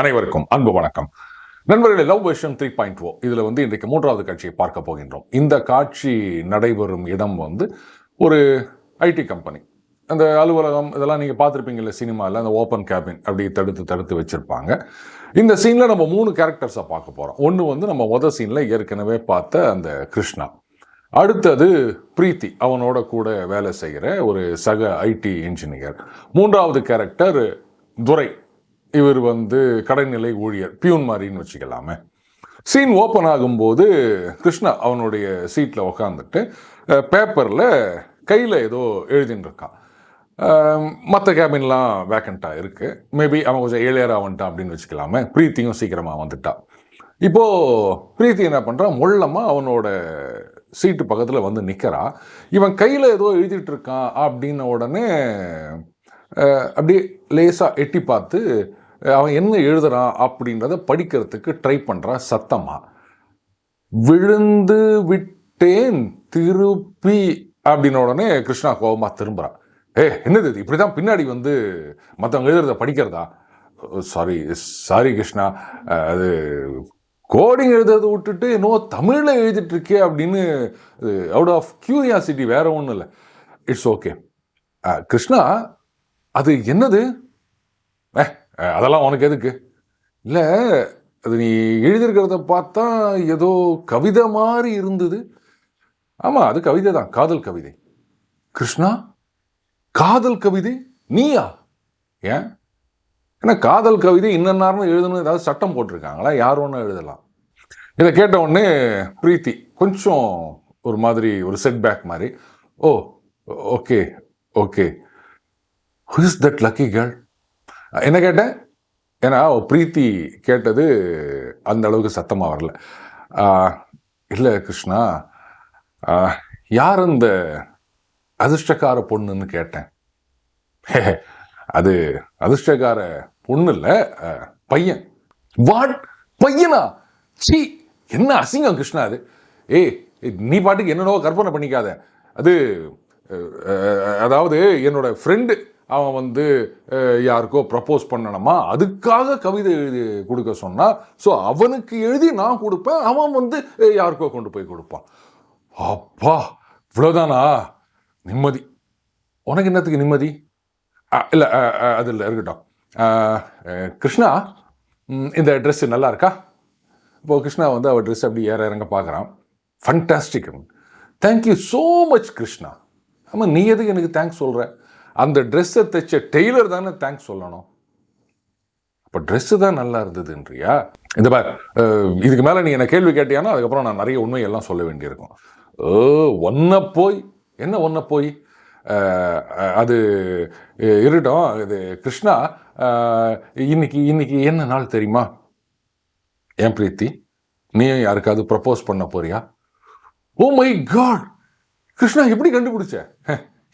அனைவருக்கும் அன்பு வணக்கம். நண்பர்களே love vision three point O இதில் வந்து இன்றைக்கு மூன்றாவது காட்சியை பார்க்க போகின்றோம். இந்த காட்சி நடைபெறும் இடம் வந்து ஒரு ஐடி கம்பெனி அந்த அலுவலகம் இதெல்லாம் நீங்கள் பார்த்துருப்பீங்கல்ல சினிமாவில் அந்த ஓப்பன் கேபின் அப்படி தடுத்து தடுத்து வச்சுருப்பாங்க. இந்த சீனில் நம்ம மூணு கேரக்டர்ஸை பார்க்க போகிறோம் ஒன்று வந்து நம்ம மொதல் சீனில் ஏற்கனவே பார்த்த அந்த கிருஷ்ணா. அடுத்தது பிரீத்தி அவனோட கூட வேலை செய்கிற ஒரு சக ஐடி இன்ஜினியர் மூன்றாவது கேரக்டர் துரை. இவர் வந்து கடைநிலை ஊழியர் பியூன் மாதிரின்னு வச்சுக்கலாமே. சீன் ஓப்பன் ஆகும்போது கிருஷ்ணா அவனுடைய சீட்டில் உக்காந்துட்டு பேப்பரில் கையில் ஏதோ எழுதின்னு இருக்கான் மற்ற கேபின்லாம் வேக்கண்ட்டாக இருக்குது மேபி அவன் கொஞ்சம் ஏழையராக வந்துட்டான் அப்படின்னு வச்சுக்கலாமே. பிரீத்தியும் சீக்கிரமாக வந்துட்டான் இப்போது பிரீத்தி என்ன பண்ணுறான் மொள்ளமாக அவனோட சீட்டு பக்கத்தில் வந்து நிற்கிறா இவன் கையில் ஏதோ எழுதிட்டு இருக்கான் அப்படின்ன உடனே அப்படியே லேசாக எட்டி பார்த்து அவன் என்ன எழுதுறான் அப்படின்றத படிக்கிறதுக்கு ட்ரை பண்ணுறான் சத்தமாக விழுந்து விட்டேன் திருப்பி அப்படின்ன உடனே கிருஷ்ணா கோபமாக திரும்புகிறான் ஏ என்னது இது? இப்படி தான் பின்னாடி வந்து மற்றவங்க எழுதுறத படிக்கிறதா? Sorry sorry Krishna. அது கோடிங் எழுதுறதை விட்டுட்டு என்னவோ தமிழில் எழுதிட்டுருக்கே அப்படின்னு அவுட் ஆஃப் க்யூரியாசிட்டி வேற ஒன்றும் இல்லை. இட்ஸ் ஓகே கிருஷ்ணா அது என்னது? ஏ அதெல்லாம் உனக்கு எதுக்கு? இல்லை அது நீ எழுதியிருக்கிறத பார்த்தா ஏதோ கவிதை மாதிரி இருந்தது. ஆமாம் அது கவிதை தான் காதல் கவிதை. கிருஷ்ணா காதல் கவிதை நீயா? ஏன்? ஏன்னா காதல் கவிதை இன்னன்னாரும் எழுதணும் ஏதாவது சட்டம் போட்டிருக்காங்களா? யார் ஒன்றும் எழுதலாம். இதை கேட்ட உடனே பிரீத்தி கொஞ்சம் ஒரு மாதிரி ஒரு செட்பேக் மாதிரி ஓ okay okay. Who is that lucky girl என்ன கேட்டேன்? ஏன்னா பிரீத்தி கேட்டது அந்த அளவுக்கு சத்தமாக வரல. இல்லை கிருஷ்ணா யார் அந்த அதிர்ஷ்டக்கார பொண்ணுன்னு கேட்டேன். அது அதிர்ஷ்டக்கார பொண்ணு இல்லை பையன். வாட்? பையனா? சி என்ன அசிங்கம் கிருஷ்ணா அது. ஏய் நீ பாட்டுக்கு என்னென்னவோ கற்பனை பண்ணிக்காத. அது அதாவது என்னோட ஃப்ரெண்டு அவன் வந்து யாருக்கோ ப்ரப்போஸ் பண்ணணுமா? அதுக்காக கவிதை எழுதி கொடுக்க சொன்னால் ஸோ அவனுக்கு எழுதி நான் கொடுப்பேன் அவன் வந்து யாருக்கோ கொண்டு போய் கொடுப்பான். அப்பா இவ்வளோதானா நிம்மதி. உனக்கு என்னத்துக்கு நிம்மதி? இல்லை அது இல்லை இருக்கட்டும். கிருஷ்ணா இந்த ட்ரெஸ்ஸு நல்லா இருக்கா? இப்போது கிருஷ்ணா வந்து அவள் ட்ரெஸ் அப்படி ஏற இறங்க பார்க்குறான். Fantastic thank you so much Krishna. ஆமாம் நீ எதுக்கு எனக்கு தேங்க்ஸ் சொல்கிற அந்த ட்ரெஸ்ஸை தைச்ச டெய்லர் தானே தேங்க்ஸ் சொல்லணும். அப்போ ட்ரெஸ்ஸு தான் நல்லா இருந்ததுன்றியா? இந்த பார் இதுக்கு மேலே நீ என்ன கேள்வி கேட்டியானா அதுக்கப்புறம் நான் நிறைய உண்மையெல்லாம் சொல்ல வேண்டியிருக்கும். ஓ ஒன்றை போய் என்ன ஒன்றை போய்? அது இருட்டும் இது கிருஷ்ணா இன்னைக்கு இன்னைக்கு என்ன நாள் தெரியுமா? ஏன் பிரீத்தி? நீயும் யாருக்காவது ப்ரப்போஸ் பண்ண போறியா? ஓ மை காட் கிருஷ்ணா எப்படி கண்டுபிடிச்ச?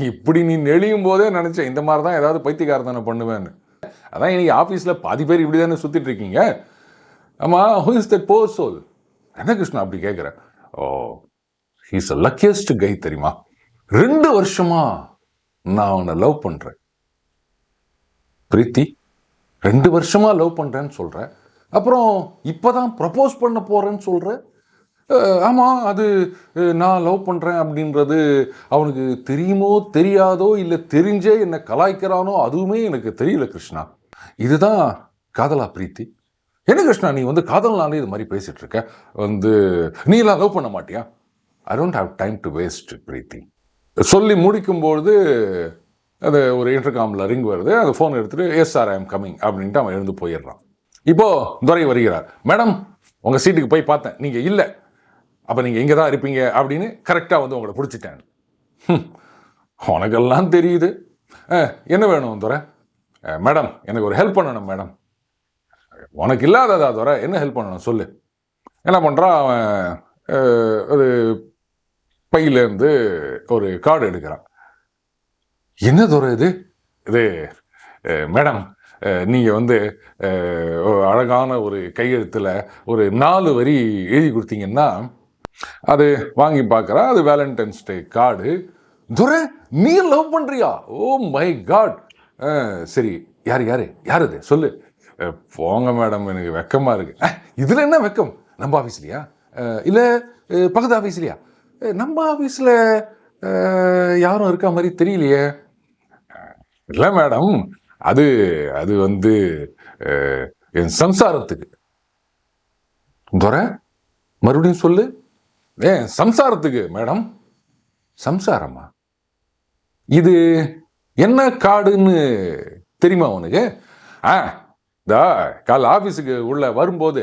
இப்படி நீ நெளியும் போதே நினச்சேன் இந்த மாதிரி தான் ஏதாவது பைத்தியக்காரத்தானே பண்ணுவேன்னு. அதான் இன்னைக்கு ஆஃபீஸில் பாதி பேர் இப்படி தானே சுற்றிட்டு இருக்கீங்க. ஆமாம் who is that poor soul என்ன கிருஷ்ணா அப்படி கேட்குறேன் ஓ ஹீஸ் அ லக்கியஸ்ட் கை தெரியுமா? ரெண்டு வருஷமா நான் அவனை லவ் பண்ணுறேன் பிரீத்தி ரெண்டு வருஷமா லவ் பண்ணுறேன்னு சொல்கிறேன் அப்புறம் இப்போதான் ப்ரப்போஸ் பண்ண போகிறேன்னு சொல்கிறேன் ஆமாம் அது நான் லவ் பண்ணுறேன் அப்படின்றது அவனுக்கு தெரியுமோ தெரியாதோ இல்லை தெரிஞ்சே என்னை கலாய்க்கிறானோ அதுவுமே எனக்கு தெரியல கிருஷ்ணா. இதுதான் காதலா பிரீத்தி. என்ன கிருஷ்ணா நீ வந்து காதல்னாலே இது மாதிரி பேசிகிட்டு இருக்க வந்து நீ எல்லாம் லவ் பண்ண மாட்டியா? I don't have time to waste Preethi. சொல்லி முடிக்கும்பொழுது அது ஒரு இன்டர்காமில் ரிங் வருது. அந்த ஃபோன் எடுத்துகிட்டு yes sir I am coming அப்படின்ட்டு அவன் எழுந்து போயிடுறான். இப்போது துரை வருகிறார். மேடம் உங்கள் சீட்டுக்கு போய் பார்த்தேன். நீங்கள் இல்லை. அப்போ நீங்கள் இங்கே தான் இருப்பீங்க அப்படின்னு கரெக்டாக வந்து உங்களை பிடிச்சிட்டேன். உனக்கெல்லாம் தெரியுது. என்ன வேணும் துறை மேடம் எனக்கு ஒரு ஹெல்ப் பண்ணணும் மேடம் உனக்கு இல்லாததா துறை என்ன ஹெல்ப் பண்ணணும் சொல்லு. என்ன பண்ணுறான் அவன்? ஒரு பையிலேருந்து ஒரு கார்டு எடுக்கிறான். என்ன துறை இது? இது மேடம் நீங்கள் வந்து அழகான ஒரு கையெழுத்தில் ஒரு நாலு வரி எழுதி கொடுத்தீங்கன்னா அது வாங்கி பார்க்குறா அது வேலண்டைன்ஸ் டே கார்டு துரை நீ லவ் பண்ணுறியா ஓ மை காட் சரி யார் யார் யார் அது சொல்லு. போங்க மேடம் எனக்கு வெக்கமாக இருக்கு. இதில் என்ன வெக்கம்? நம்ம ஆஃபீஸ்லையா இல்லை பக்கத்து ஆஃபீஸ்லையா நம்ம ஆஃபீஸில் யாரும் இருக்க மாதிரி தெரியலையே. இல்லை மேடம் அது அது வந்து என் சம்சாரத்துக்கு. துரை மறுபடியும் சொல்லு. ஏன் சம்சாரத்துக்கு மேடம். சம்சாரமா? இது என்ன காடுன்னு தெரியுமா உனக்கு? ஆ இந்த கால் ஆஃபீஸுக்கு உள்ளே வரும்போது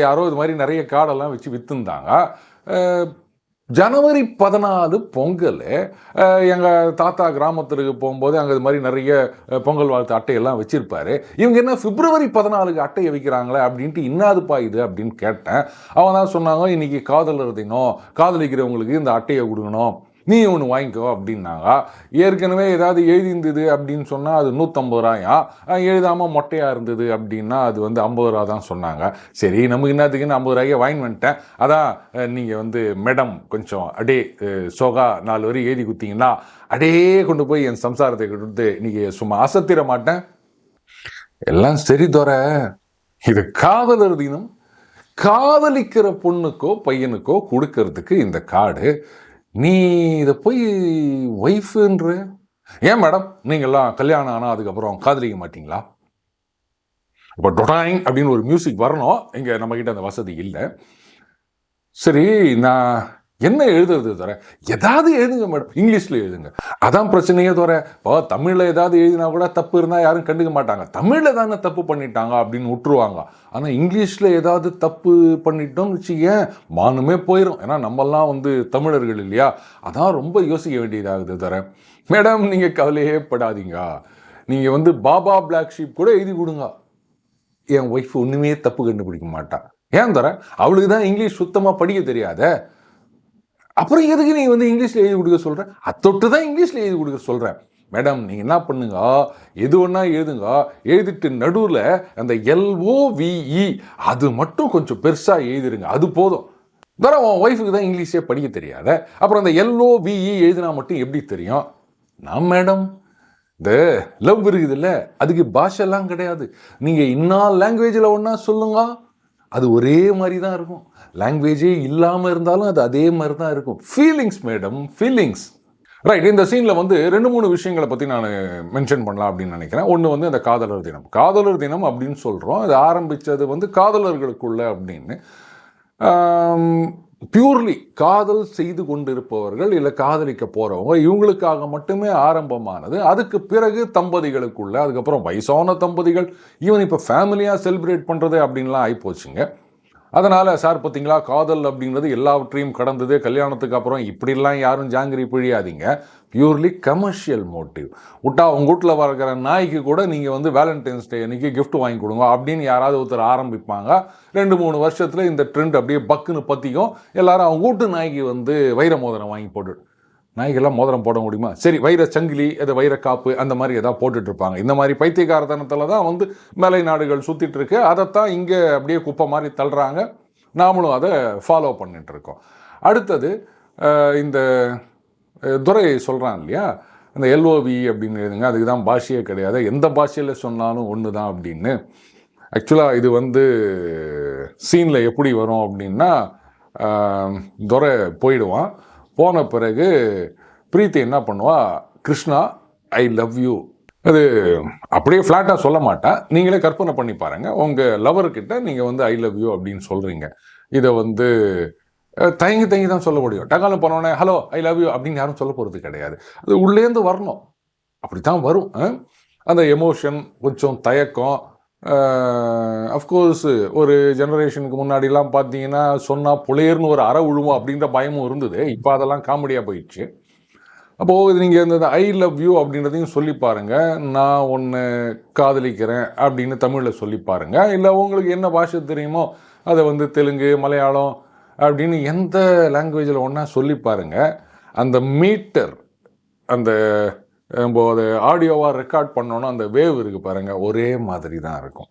யாரோ இது மாதிரி நிறைய காடெல்லாம் வச்சு விற்றுந்தாங்க ஜனவரி பதினாலு பொங்கல் எங்கள் தாத்தா கிராமத்துக்கு போகும்போது அங்கே இது மாதிரி நிறைய பொங்கல் வாழ்த்து அட்டையெல்லாம் வச்சுருப்பாரு. இவங்க என்ன பிப்ரவரி பதினாலுக்கு அட்டையை வைக்கிறாங்களே அப்படின்ட்டு இன்னாதுப்பா இது அப்படின்னு கேட்டேன். அவங்க தான் சொன்னாங்க இன்னைக்கு காதலர் தினம் காதலிக்கிறவங்களுக்கு இந்த அட்டையை கொடுக்கணும். நீ ஒன்று வாங்கிக்கோ அப்படின்னாங்க ஏற்கனவே ஏதாவது எழுதியிருந்தது அப்படின்னு சொன்னால் அது நூற்றம்பது ரூபாயா எழுதாமல் மொட்டையாக இருந்தது அப்படின்னா அது வந்து ஐம்பது ரூபா தான் சொன்னாங்க. சரி நமக்கு என்னத்துக்குன்னு ஐம்பது ரூபாய்க்கு வாங்கி வந்துட்டேன். அதான் நீங்கள் வந்து மேடம் கொஞ்சம் அடே சோகா நாலு வரி எழுதி கொடுத்தீங்கன்னா அடே கொண்டு போய் என் சம்சாரத்தை கொடுத்து நீங்கள் சும்மா அசத்திர மாட்டேன். எல்லாம் சரி துறை. இது காதலர் தினம் காதலிக்கிற பொண்ணுக்கோ பையனுக்கோ கொடுக்கறதுக்கு இந்த கார்டு நீ இதை போய் ஒய்ஃபுன்ற ஏன் மேடம் நீங்கள்லாம் கல்யாணம் ஆனால் அதுக்கப்புறம் காதலிக்க மாட்டீங்களா? இப்போ டொடாயிங் அப்படின்னு ஒரு மியூசிக் வரணும். இங்கே நம்மக்கிட்ட அந்த வசதி இல்லை. சரி நான் என்ன எழுதுறது தவிர ஏதாவது எழுதுங்க மேடம். இங்கிலீஷில் எழுதுங்க. அதான் பிரச்சனையே தவிர இப்போ தமிழில் ஏதாவது எழுதினா கூட தப்பு இருந்தால் யாரும் கண்டுக்க மாட்டாங்க. தமிழில் தானே தப்பு பண்ணிட்டாங்க அப்படின்னு விட்டுருவாங்க ஆனால் இங்கிலீஷில் ஏதாவது தப்பு பண்ணிட்டோம்னு வச்சுக்கேன் மானுமே போயிடும் ஏன்னா நம்மெல்லாம் வந்து தமிழர்கள் இல்லையா? அதான் ரொம்ப யோசிக்க வேண்டியதாகுது தவிர மேடம் நீங்கள் கவலையே படாதீங்க. நீங்கள் வந்து பாபா பிளாக் ஷீப் கூட எழுதி கொடுங்க. என் ஒய்ஃப் ஒன்றுமே தப்பு கண்டுபிடிக்க மாட்டான் ஏன் தர அவளுக்கு தான் இங்கிலீஷ் சுத்தமாக படிக்க தெரியாத. அப்புறம் எதுக்கு நீ வந்து இங்கிலீஷில் எழுதி கொடுக்க சொல்கிற அத்தொட்டு தான் இங்கிலீஷில் எழுதி கொடுக்க சொல்கிறேன் மேடம் நீங்கள் என்ன பண்ணுங்க? எது ஒன்றா எழுதுங்க? எழுதிட்டு நடுவில் அந்த எல்ஓவிஇ அது மட்டும் கொஞ்சம் பெருசாக எழுதிருங்க. அது போதும். வேற உன் ஒய்ஃபுக்கு தான் இங்கிலீஷே படிக்க தெரியாத. அப்புறம் அந்த எல்ஓவிஇ எழுதினா மட்டும் எப்படி தெரியும்? நான் மேடம் இந்த லவ் இருக்குதுல்ல அதுக்கு பாஷெல்லாம் கிடையாது. நீங்கள் இன்னா லாங்குவேஜில் ஒன்றா சொல்லுங்க. அது ஒரே மாதிரி தான் இருக்கும். லாங்குவேஜே இல்லாமல் இருந்தாலும் அது அதே மாதிரி தான் இருக்கும். ஃபீலிங்ஸ் மேடம் ஃபீலிங்ஸ் ரைட் இந்த சீனில் வந்து ரெண்டு மூணு விஷயங்களை பற்றி நான் மென்ஷன் பண்ணலாம் அப்படின்னு நினைக்கிறேன். ஒன்று வந்து அந்த காதலர் தினம். காதலர் தினம் அப்படின்னு சொல்கிறோம் அது ஆரம்பித்தது வந்து காதலர்களுக்குள்ள அப்படின்னு. பியூர்லி காதல் செய்து கொண்டிருப்பவர்கள் இல்லை காதலிக்க போகிறவங்க இவங்களுக்காக மட்டுமே ஆரம்பமானது. அதுக்கு பிறகு தம்பதிகளுக்குள்ள அதுக்கப்புறம் வயசான தம்பதிகள் ஈவன் இப்போ ஃபேமிலியாக செலிப்ரேட் பண்ணுறது அப்படின்லாம் ஆகிப்போச்சுங்க அதனால் சார் பார்த்தீங்களா காதல் அப்படிங்கிறது எல்லாவற்றையும் கடந்தது. கல்யாணத்துக்கு அப்புறம் இப்படிலாம் யாரும் ஜாங்கிரி பிழியாதீங்க. பியூர்லி கமர்ஷியல் மோட்டிவ் விட்டா உங்கள் வீட்டில் வளர்க்குற நாய்க்கு கூட நீங்கள் வந்து வேலண்டைன்ஸ் டே அன்னைக்கு கிஃப்ட் வாங்கி கொடுங்க அப்படின்னு யாராவது ஒருத்தர் ஆரம்பிப்பாங்க. ரெண்டு மூணு வருஷத்தில் இந்த ட்ரெண்ட் அப்படியே பக்குன்னு பற்றிக்கும் எல்லாரும் அவங்க வீட்டு நாய்க்கு வந்து வைர மோதிரம் வாங்கி போட்டு நாய்கள்லாம் மோதிரம் போட முடியுமா? சரி வைர சங்கிலி அது வைர காப்பு அந்த மாதிரி எதாவது போட்டுட்ருப்பாங்க. இந்த மாதிரி பைத்தியக்காரத்தனத்தில் தான் வந்து மேலை நாடுகள் சுற்றிட்டுருக்கு அதைத்தான் இங்கே அப்படியே குப்பை மாதிரி தள்ளுறாங்க. நாமளும் அதை ஃபாலோ பண்ணிட்டு இருக்கோம் அடுத்தது இந்த அஹ், துரை சொல்கிறான் இல்லையா? அந்த எல்ஓவி அப்படின்னு எழுதுங்க. அதுக்கு தான் பாஷையே கிடையாது. எந்த பாஷையில் சொன்னாலும் ஒன்று தான் அப்படின்னு ஆக்சுவலாக இது வந்து சீனில் எப்படி வரும் அப்படின்னா துரை போயிடுவான். போன பிறகு பிரீத்தி என்ன பண்ணுவா? கிருஷ்ணா ஐ லவ் யூ அது அப்படியே ஃப்ளாட்டாக சொல்ல மாட்டேன் நீங்களே கற்பனை பண்ணி பாருங்கள் உங்கள் லவர்கிட்ட நீங்கள் வந்து ஐ லவ் யூ அப்படின்னு சொல்கிறீங்க இதை வந்து தயங்கி தயங்கி தான் சொல்ல முடியும். டக்காலம் போனோடனே ஹலோ ஐ லவ் யூ அப்படின்னு யாரும் சொல்ல போகிறது கிடையாது. அது உள்ளேருந்து வரணும். அப்படி தான் வரும் அந்த எமோஷன் கொஞ்சம் தயக்கம் அஃப்கோர்ஸ் ஒரு ஜெனரேஷனுக்கு முன்னாடிலாம் பார்த்தீங்கன்னா சொன்னால் புலையர்னு ஒரு அற உழுவும் அப்படின்ற பயமும் இருந்தது. இப்போ அதெல்லாம் காமெடியாக போயிடுச்சு. அப்போது நீங்கள் இந்த ஐ லவ் யூ அப்படின்றதையும் சொல்லி பாருங்கள் நான் ஒன்று காதலிக்கிறேன் அப்படின்னு தமிழில் சொல்லி பாருங்கள் இல்லை உங்களுக்கு என்ன பாஷை தெரியுமோ அதை வந்து தெலுங்கு மலையாளம் அப்படின்னு எந்த லாங்குவேஜில் ஒன்றா சொல்லி பாருங்கள் அந்த மீட்டர் அந்த நம்ம அதை ஆடியோவாக ரெக்கார்ட் பண்ணோன்னா அந்த வேவ் இருக்குது பாருங்கள் ஒரே மாதிரி தான் இருக்கும்.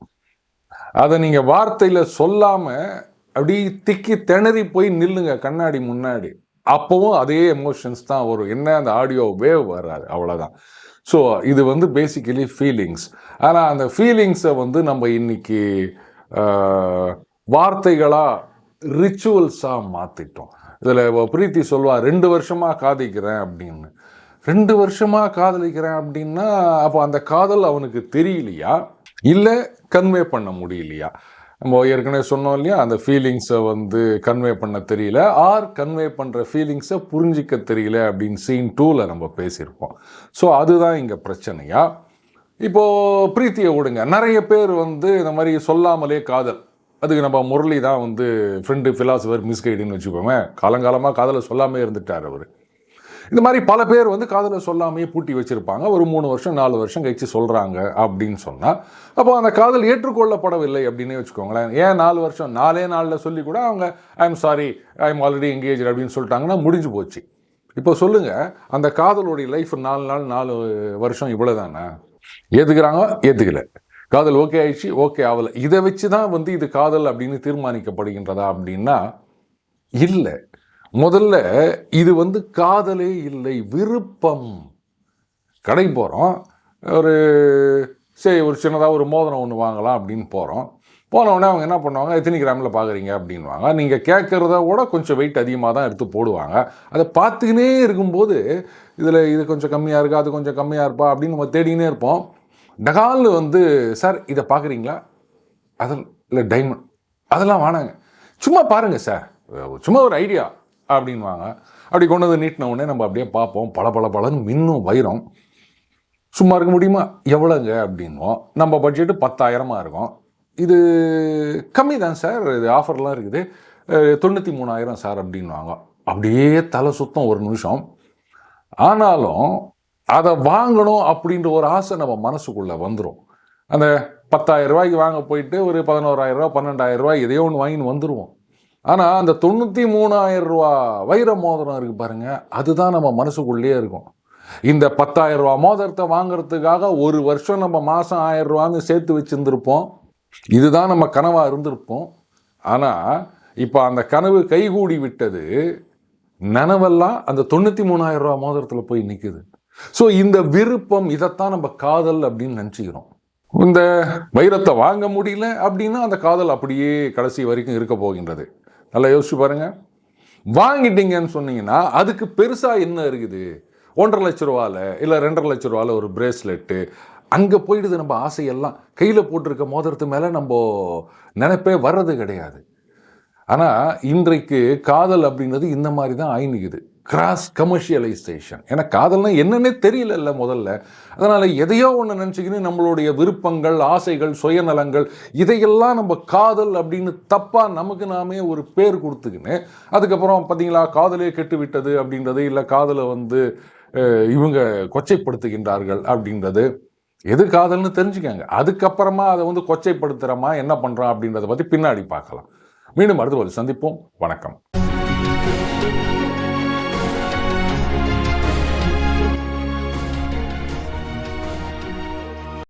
அதை நீங்கள் வார்த்தையில் சொல்லாமல் அப்படி திக்கி திணறி போய் நில்லுங்க கண்ணாடி முன்னாடி. அப்போவும் அதே எமோஷன்ஸ் தான் வரும். என்ன அந்த ஆடியோ வேவ் வராது அவ்வளோதான் ஸோ இது வந்து பேசிக்கலி ஃபீலிங்ஸ் ஆனால் அந்த ஃபீலிங்ஸை வந்து நம்ம இன்னைக்கு வார்த்தைகளாக ரிச்சுவல்ஸாக மாற்றிட்டோம் இதில் பிரீத்தி சொல்வா ரெண்டு வருஷமாக காதிக்கிறேன் அப்படின்னு. ரெண்டு வருஷமாக காதலிக்கிறேன் அப்படின்னா அப்போ அந்த காதல் அவனுக்கு தெரியலையா? இல்லை கன்வே பண்ண முடியலையா? நம்ம ஏற்கனவே சொன்னோம் இல்லையா அந்த ஃபீலிங்ஸை வந்து கன்வே பண்ண தெரியல. ஆர் கன்வே பண்ணுற ஃபீலிங்ஸை புரிஞ்சிக்க தெரியல அப்படின்னு சீன் டூவில் நம்ம பேசியிருப்போம். ஸோ அதுதான் இங்கே பிரச்சனையா? இப்போ பிரீத்தியை விடுங்க. நிறைய பேர் வந்து இந்த மாதிரி சொல்லாமலே காதல். அதுக்கு நம்ம முரளி தான் வந்து ஃப்ரெண்டு ஃபிலாசபர் மிஸ்கைடுன்னு வச்சுக்கோங்க காலங்காலமாக காதலை சொல்லாமே இருந்துட்டார் அவர். இந்த மாதிரி பல பேர் வந்து காதலை சொல்லாமையே பூட்டி வச்சுருப்பாங்க. ஒரு மூணு வருஷம் நாலு வருஷம் கழிச்சு சொல்கிறாங்க அப்படின்னு சொன்னால் அப்போ அந்த காதல் ஏற்றுக்கொள்ளப்படவில்லை அப்படின்னே வச்சுக்கோங்களேன். ஏன் நாலு வருஷம் நாலே நாளில் சொல்லி கூட அவங்க I am sorry I am already engage அப்படின்னு சொல்லிட்டாங்கன்னா முடிஞ்சு போச்சு. இப்போ சொல்லுங்கள் அந்த காதலுடைய லைஃப் நாலு நாள் நாலு வருஷம் இவ்வளோ தானே ஏற்றுக்கிறாங்க ஏற்றுக்கல காதல் ஓகே ஆயிடுச்சு ஓகே ஆகலை. இதை வச்சு தான் வந்து இது காதல் அப்படின்னு தீர்மானிக்கப்படுகின்றதா அப்படின்னா இல்லை. முதல்ல இது வந்து காதலே இல்லை விருப்பம். கடைக்கு போகிறோம் ஒரு சரி ஒரு சின்னதாக ஒரு மோதிரம் ஒன்று வாங்கலாம் அப்படின்னு போகிறோம் போனவுடனே அவங்க என்ன பண்ணுவாங்க எத்தனை கிராமில் பார்க்குறீங்க அப்படின்வாங்க நீங்கள் கேட்குறத விட கொஞ்சம் வெயிட் அதிகமாக தான் எடுத்து போடுவாங்க. அதை பார்த்துக்கினே இருக்கும்போது இதில் இது கொஞ்சம் கம்மியாக இருக்கா? அது கொஞ்சம் கம்மியாக இருப்பா? அப்படின்னு நம்ம தேடிக்கினே இருப்போம். டகால் வந்து சார் இதை பார்க்குறீங்களா அதில் இல்லை டைமண்ட் அதெல்லாம் வேணாங்க சும்மா பாருங்கள் சார். சும்மா ஒரு ஐடியா அப்படின்வாங்க. அப்படி கொண்டு வந்து நீட்டின உடனே நம்ம அப்படியே பார்ப்போம். பல பல பலன்னு மின்னும் வைரம். சும்மா இருக்க முடியுமா? எவ்வளோங்க அப்படின்வோம் நம்ம பட்ஜெட்டு பத்தாயிரமாக இருக்கும். இது கம்மி தான் சார். இது ஆஃபர்லாம் இருக்குது. தொண்ணூற்றி மூணாயிரம் சார் அப்படின்வாங்க அப்படியே தலை சுத்தம் ஒரு நிமிஷம். ஆனாலும் அதை வாங்கணும் அப்படின்ற ஒரு ஆசை நம்ம மனசுக்குள்ளே வந்துடும் அந்த பத்தாயிரம் ரூபாய்க்கு வாங்க போயிட்டு ஒரு பதினோராயிரம் ரூபா பன்னெண்டாயிரம் ரூபாய் எதையோ ஒன்று வாங்கின்னு வந்துடுவோம் ஆனால் அந்த தொண்ணூற்றி மூணாயிரம் ரூபா வைர மோதிரம் இருக்குது பாருங்கள் அதுதான் நம்ம மனசுக்குள்ளேயே இருக்கும். இந்த பத்தாயிரம் ரூபா மோதிரத்தை வாங்குறதுக்காக ஒரு வருஷம் நம்ம மாதம் ஆயிரம் ரூபான்னு சேர்த்து வச்சுருந்துருப்போம். இதுதான் நம்ம கனவாக இருந்திருப்போம். ஆனால் இப்போ அந்த கனவு கைகூடி விட்டது நனவெல்லாம் அந்த தொண்ணூற்றி மூணாயிரம் ரூபா மோதிரத்தில் போய் நிற்குது ஸோ இந்த விருப்பம் இதைத்தான் நம்ம காதல் அப்படின்னு நினச்சிக்கிறோம். இந்த வைரத்தை வாங்க முடியல அப்படின்னா அந்த காதல் அப்படியே கடைசி வரைக்கும் இருக்க போகின்றது. நல்லா யோசிச்சு பாருங்கள் வாங்கிட்டீங்கன்னு சொன்னீங்கன்னா அதுக்கு பெருசாக என்ன இருக்குது? ஒன்றரை லட்ச ரூபால இல்லை ரெண்டரை லட்ச ரூபால ஒரு பிரேஸ்லெட்டு அங்கே போயிடுது நம்ம ஆசையெல்லாம். கையில் போட்டிருக்க மோதிரத்து மேலே நம்ம நினைப்பே வர்றது கிடையாது. ஆனால் இன்றைக்கு காதல் அப்படின்றது இந்த மாதிரி தான் ஆயினுக்குது கிராஸ் கமர்ஷியலைசேஷன் ஏன்னா காதல்னா என்னன்னே தெரியல முதல்ல. அதனால் எதையோ ஒன்று நினச்சிக்கின்னு நம்மளுடைய விருப்பங்கள் ஆசைகள் சுயநலங்கள் இதையெல்லாம் நம்ம காதல் அப்படின்னு தப்பாக நமக்கு நாமே ஒரு பேர் கொடுத்துக்கின்னு அதுக்கப்புறம் பார்த்தீங்களா காதலே கெட்டு விட்டது அப்படின்றது இல்லை காதலை வந்து இவங்க கொச்சைப்படுத்துகின்றார்கள் அப்படின்றது. எது காதல்னு தெரிஞ்சுக்கங்க. அதுக்கப்புறமா அதை வந்து கொச்சைப்படுத்துகிறோமா என்ன பண்ணுறோம் அப்படின்றத பற்றி பின்னாடி பார்க்கலாம். மீண்டும் அடுத்த ஒரு சந்திப்போம். வணக்கம்.